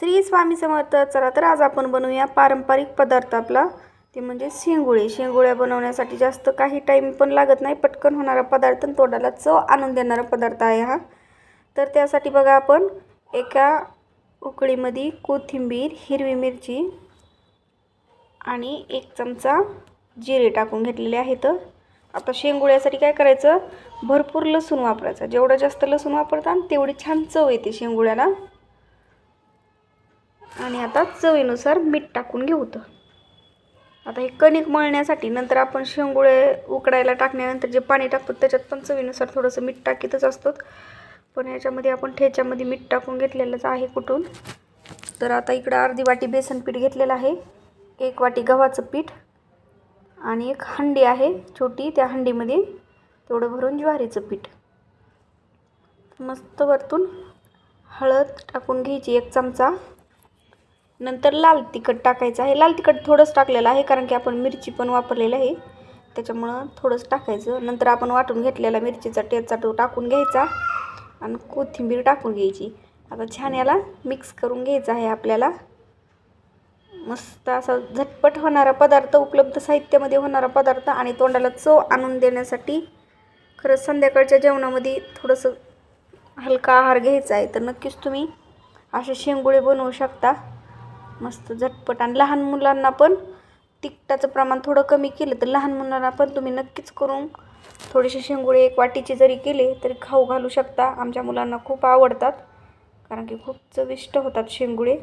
श्री स्वामी समर्थ चला तर आज आपण बनवूया पारंपरिक पदार्थ आपला. ते म्हणजे शेंगुळे. शेंगुळ्या बनवण्यासाठी जास्त काही टाईम पण लागत नाही. पटकन होणारा पदार्थ आणि तोंडाला चव आणून देणारा पदार्थ आहे हा. तर त्यासाठी बघा आपण एका उकळीमध्ये कोथिंबीर हिरवी मिरची आणि एक चमचा जिरे टाकून घेतलेले आहेत. आता शेंगुळ्यासाठी काय करायचं? भरपूर लसूण वापरायचं. जेवढं जास्त लसूण वापरता तेवढी छान चव येते शेंगुळ्याला. आणि आता चवीनुसार मीठ टाकून घेऊ तर. आता हे कणिक मळण्यासाठी नंतर आपण शेंगुळे उकडायला टाकण्यानंतर जे पाणी टाकतो त्याच्यात पण चवीनुसार थोडंसं मीठ टाकीतच असतो पण ह्याच्यामध्ये आपण ठेच्यामध्ये मीठ टाकून घेतलेलंच आहे कुठून. तर आता इकडं अर्धी वाटी बेसन पीठ घेतलेलं आहे. एक वाटी गव्हाचं पीठ आणि एक हंडी आहे छोटी. त्या हंडीमध्ये तेवढं भरून ज्वारीचं पीठ. मस्त वरतून हळद टाकून घ्यायची एक चमचा. नंतर लाल तिखट टाकायचं आहे. लाल तिखट थोडंच टाकलेलं आहे कारण की आपण मिरची पण वापरलेलं आहे. त्याच्यामुळं थोडंच टाकायचं. नंतर आपण वाटून घेतलेला मिरचीचा टेचा तो टाकून घ्यायचा आणि कोथिंबीर टाकून घ्यायची. आता छान याला मिक्स करून घ्यायचं आहे आपल्याला. मस्त असा झटपट होणारा पदार्थ उपलब्ध साहित्यामध्ये होणारा पदार्थ आणि तोंडाला चव आणून देण्यासाठी खरंच संध्याकाळच्या जेवणामध्ये थोडंसं हलका आहार घ्यायचा आहे. तर नक्कीच तुम्ही असे शेंगुळे बनवू शकता. मस्त झटपट. आणि लहान मुलांना पण तिखटाचं प्रमाण थोडं कमी केलं तर लहान मुलांना पण तुम्ही नक्कीच करून थोडेसे शेंगुळे एक वाटीचे जरी केले तरी खाऊ घालू शकता. आमच्या मुलांना खूप आवडतात कारण की खूप चविष्ट होतात शेंगुळे.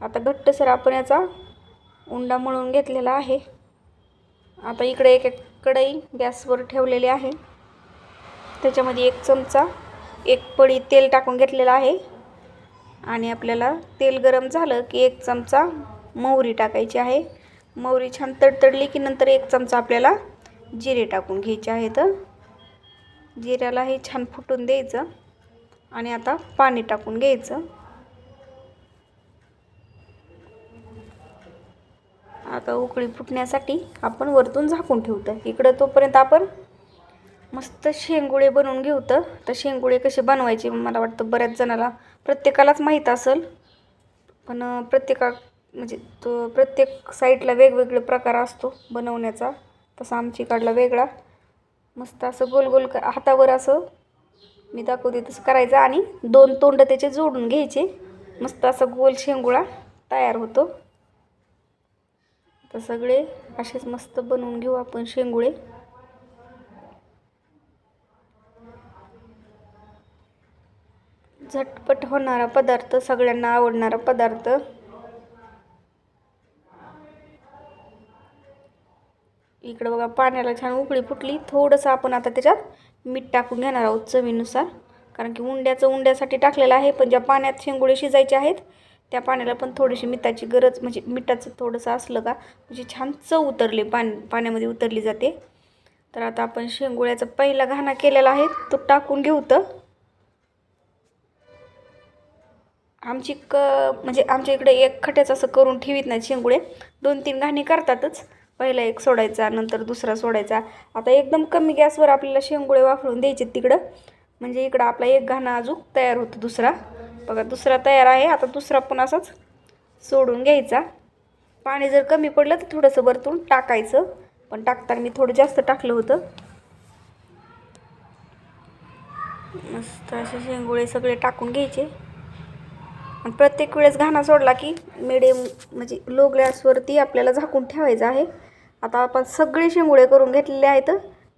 आता घट्टसर आपण याचा उंडा मळून घेतलेला आहे. आता इकडे एक एक कढई गॅसवर ठेवलेली आहे. त्याच्यामध्ये एक चमचा एक पडी तेल टाकून घेतलेलं आहे. आणि आपल्याला तेल गरम झालं की एक चमचा मोहरी टाकायची आहे. मोहरी छान तडतडली की नंतर एक चमचा आपल्याला जिरे टाकून घ्यायचे आहेत. जिऱ्याला हे छान फुटून द्यायचं आणि आता पाणी टाकून घ्यायचं. आता उकळी फुटण्यासाठी आपण वरतून झाकून ठेवतो इकडं तोपर्यंत आपण मस्त शेंगुळे बनवून घेऊ तर. शेंगुळे कसे बनवायचे मला वाटतं बऱ्याच जणाला. प्रत्येकालाच माहीत असेल. पण प्रत्येका म्हणजे तो प्रत्येक साईडला वेगवेगळे प्रकार असतो बनवण्याचा. तसा आमची काढला वेगळा. मस्त असं गोल गोल क हातावर असं मी दाखवते तसं करायचं आणि दोन तोंड त्याचे जोडून घ्यायचे. मस्त असं गोल शेंगुळा तयार होतो. तर सगळे असेच मस्त बनवून घेऊ आपण शेंगुळे. झटपट होणारा पदार्थ सगळ्यांना आवडणारा पदार्थ. इकडं बघा पाण्याला छान उकळी फुटली. थोडंसं आपण आता त्याच्यात मीठ टाकून घेणार आहोत चवीनुसार. कारण की उंड्याचं उंड्यासाठी टाकलेलं आहे पण ज्या पाण्यात शेंगुळे शिजायचे आहेत त्या पाण्याला पण थोडीशी मिठाची गरज म्हणजे मिठाचं थोडंसं असलं का म्हणजे छान चव उतरली पाणी पाण्यामध्ये उतरली जाते. तर आता आपण शेंगुळ्याचा पहिला घाणा केलेला आहे तो टाकून घेऊ तर. आमची क म्हणजे आमच्या इकडे एक खट्याचं असं करून ठेवीत नाही शेंगुळे. दोन तीन घाणी करतातच. पहिला एक सोडायचा नंतर दुसरा सोडायचा. आता एकदम कमी गॅसवर आपल्याला शेंगुळे वापरून द्यायचे तिकडं. म्हणजे इकडं आपला एक घाणा अजून तयार होतो दुसरा. बघा दुसरा तयार आहे. आता दुसरा पण असाच सोडून घ्यायचा. पाणी जर कमी पडलं तर थोडंसं वरतून टाकायचं. पण टाकताना मी थोडं जास्त टाकलं होतं. मस्त असे शेंगुळे सगळे टाकून घ्यायचे. प्रत्येक वेळेस घाणा सोडला की मिडियम म्हणजे लो ग्लॅसवरती आपल्याला झाकून ठेवायचं आहे. आता आपण सगळे शेंगुळे करून घेतलेले आहेत.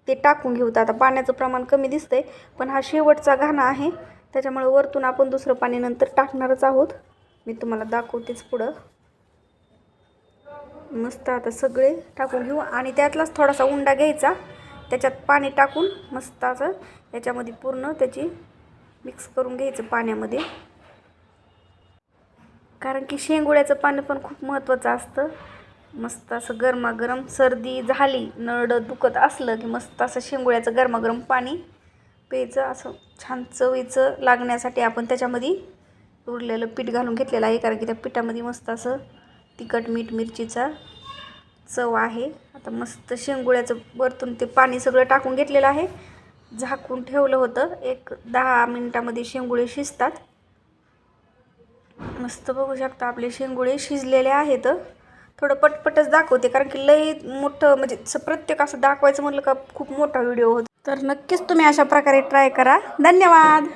ते टाकून घेऊ. आता पाण्याचं प्रमाण कमी दिसतंय पण हा शेवटचा घाणा आहे. त्याच्यामुळे वरतून आपण दुसरं पाणी नंतर टाकणारच आहोत. मी तुम्हाला दाखवतेच पुढं. मस्त आता सगळे टाकून घेऊ. आणि त्यातलाच थोडासा उंडा घ्यायचा. त्याच्यात पाणी टाकून मस्त असं याच्यामध्ये पूर्ण त्याची मिक्स करून घ्यायचं पाण्यामध्ये. कारण की शेंगुळ्याचं पाणी पण खूप महत्त्वाचं असतं. मस्त असं गरमागरम सर्दी झाली नरडं दुखत असलं की मस्त असं शेंगुळ्याचं गरमागरम पाणी प्यायचं असं छान चवीचं लागण्यासाठी आपण त्याच्यामध्ये उरलेलं पीठ घालून घेतलेलं आहे. कारण की त्या पिठामध्ये मस्त असं तिखट मीठ मिरचीचा चव आहे. आता मस्त शेंगुळ्याचं वरतून ते पाणी सगळं टाकून घेतलेलं आहे. झाकून ठेवलं होतं. एक दहा मिनटामध्ये शेंगुळे शिजतात. मस्त बघू शकता आपले शेंगुळे शिजलेले आहेत. थोडं पटपटच दाखवते कारण की लई मोठं म्हणजे प्रत्येक असं दाखवायचं म्हटलं का खूप मोठा व्हिडिओ होतो. तर नक्कीच तुम्ही अशा प्रकारे ट्राय करा. धन्यवाद!